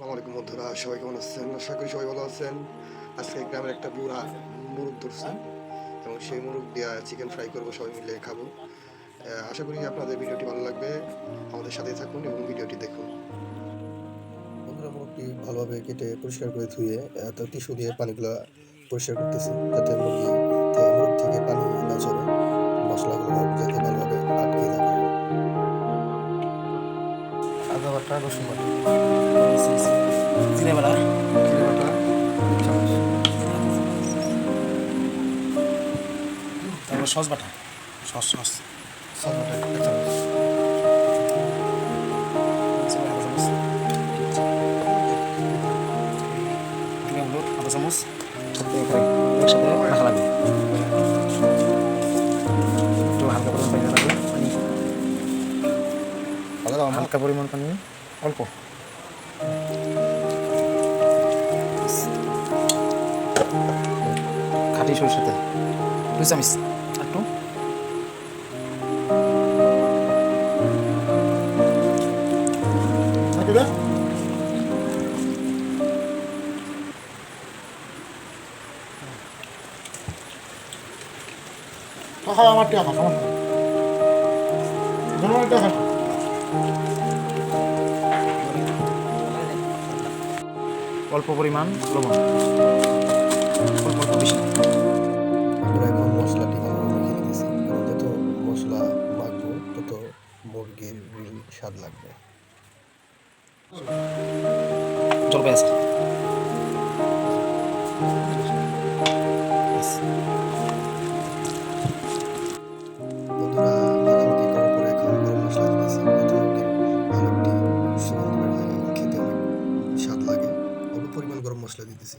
আসসালামু আলাইকুম বন্ধুরা সবাই কেমন আছেন? আশা করি সবাই ভালো আছেন। আজকে গ্রামের একটা বুড়া মুরগ ধরছি এবং সেই মুরগ দিয়ে চিকেন ফ্রাই করব সবাই মিলে খাব। আশা করি আপনাদের ভিডিওটি ভালো লাগবে। আমাদের সাথে থাকুন এবং ভিডিওটি দেখুন। বন্ধুরা মুরগটি ভালোভাবে কেটে পরিষ্কার করে ধুয়ে তো টিস্যু দিয়ে পানিগুলো পরিষ্কার করতেছি যাতে মুরগি থেকে মুরগ থেকে পানি না চলে। মশলাগুলো যাতে ভালোভাবে আটকে থাকে আদা বাটা রসুন বাটা সস বাটা। Sauce sauce. সস বাটা এক চামচ। আধা চামচ। একসাথে রাখা লাগবে। একটু হালকা পরিমাণ পানি লাগবে। হালকা পরিমাণ অল্প। খাটি সরিষার তেল দুই চামচ। টাকা আমার টাকা আমার টাকা। অল্প পরিমাণ লবণ। অল্প বেশি। না। আমরা এখন মশলাটি ভালোভাবে মেখে নিতেছি। কারণ যত মশলা মাখবো তত মুরগির স্বাদ লাগবে। জলপাই আছে। পরিমাণ গরম মশলা দিতেছি।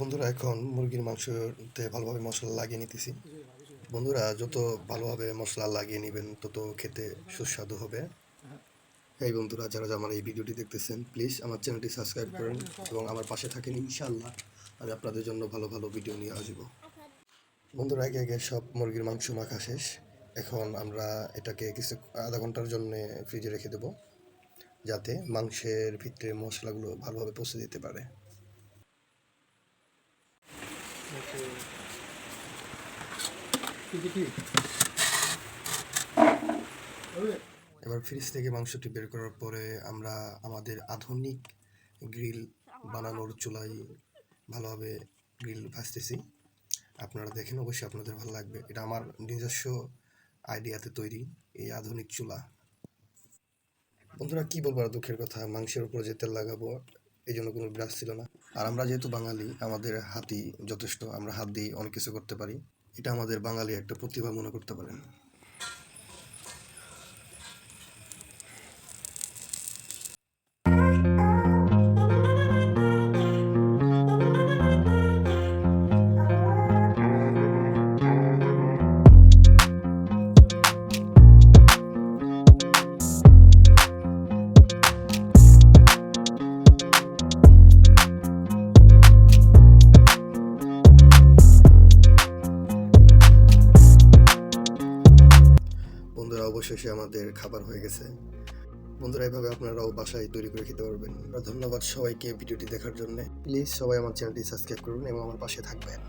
বন্ধুরা, এখন মুরগির মাংসতে ভালোভাবে মশলা লাগিয়ে নিতেছি। বন্ধুরা, যত ভালোভাবে মশলা লাগিয়ে নেবেন, তত খেতে সুস্বাদু হবে। এই বন্ধুরা, যারা আমার এই ভিডিওটি দেখতেছেন প্লিজ আমার চ্যানেলটি সাবস্ক্রাইব করেন এবং আমার পাশে থাকেন ইনশাল্লাহ আমি আপনাদের জন্য ভালো ভালো ভিডিও নিয়ে আসব। বন্ধুরা, একে আগে সব মুরগির মাংস মাখা শেষ। এখন আমরা এটাকে কিছু আধা ঘণ্টার জন্য ফ্রিজে রেখে দেব, যাতে মাংসের ভিতরে মশলাগুলো ভালোভাবে পৌঁছে দিতে পারে। এবার ফ্রিজ থেকে মাংসটি বের করার পরে আমরা আমাদের আধুনিক গ্রিল বানানোর চুলাই ভালোভাবে গ্রিল ভাজতেছি। আপনারা দেখেন, অবশ্যই আপনাদের ভালো লাগবে। এটা আমার নিজস্ব আইডিয়াতে তৈরি এই আধুনিক চুলা। বন্ধুরা, কি বলব? আর দুঃখের কথা, মাংসের উপর যে তেল লাগাবো, এই জন্য কোনো ব্রাশ ছিল না। আর আমরা যেহেতু বাঙালি, আমাদের হাতি যথেষ্ট, আমরা হাত দিয়ে অনেক কিছু করতে পারি। এটা আমাদের বাঙালি একটা প্রতিভা মনে করতে পারেন। অবশেষে আমাদের খাবার হয়ে গেছে। বন্ধুরা, এভাবে আপনারাও বাসায় তৈরি করে খেতে পারবেন। ধন্যবাদ সবাইকে ভিডিওটি দেখার জন্য। প্লিজ সবাই আমার চ্যানেলটি সাবস্ক্রাইব করুন এবং আমার পাশে থাকবেন।